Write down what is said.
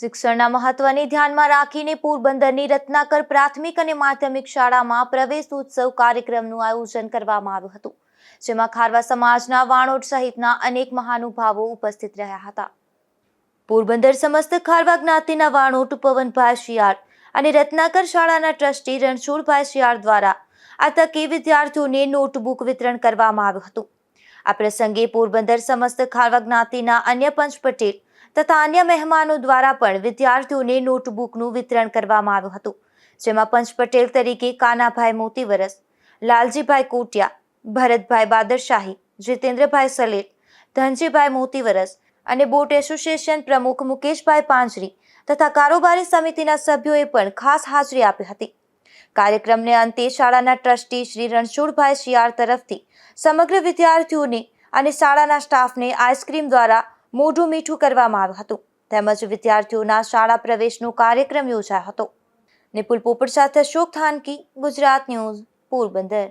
શિક્ષણના મહત્વને ધ્યાનમાં રાખીને પોરબંદરની રત્નાકર પ્રાથમિક અને માધ્યમિક શાળામાં પ્રવેશ ઉત્સવ કાર્યક્રમનું આયોજન કરવામાં આવ્યું હતું, જેમાં ખારવા સમાજના વાણોટ સહિતના અનેક મહાનુભાવો ઉપસ્થિત રહ્યા હતા. પોરબંદર સમસ્ત ખારવા જ્ઞાતિના વાણોટ પવનભાઈ શિયાળ અને રત્નાકર શાળાના ટ્રસ્ટી રણછોડભાઈ શિયાળ દ્વારા આ તકે વિદ્યાર્થીઓને નોટબુક વિતરણ કરવામાં આવ્યું હતું. આ પ્રસંગે પોરબંદર સમસ્ત ખારવા જ્ઞાતિના અન્ય પંચ પટેલ તથા અન્ય મહેમાનો દ્વારા પણ વિદ્યાર્થીઓને નોટબુકનું વિતરણ કરવામાં આવ્યું હતું, જેમાં પંચ પટેલ તરીકે કાનાભાઈ મોતીવરસ, લાલજીભાઈ કોટિયા, ભરતભાઈ બાદરશાહી, જીતેન્દ્રભાઈ સલેટ ધનજીભાઈ મોતીવરસ અને બોટ એસોસિએશન પ્રમુખ મુકેશભાઈ પાંજરી તથા કારોબારી સમિતિના સભ્યોએ પણ ખાસ હાજરી આપી હતી. કાર્યક્રમને અંતે શાળાના ટ્રસ્ટી શ્રી રણછોડભાઈ શિયાળ તરફથી સમગ્ર વિદ્યાર્થીઓને અને શાળાના સ્ટાફને આઈસ્ક્રીમ દ્વારા મોઢું મીઠું કરવામાં આવ્યું હતું. તેમજ વિદ્યાર્થીઓના શાળા પ્રવેશનો કાર્યક્રમ યોજાયો હતો. નિપુલ પોપટ સાથે અશોક થાનકી, ગુજરાત ન્યૂઝ, પોરબંદર.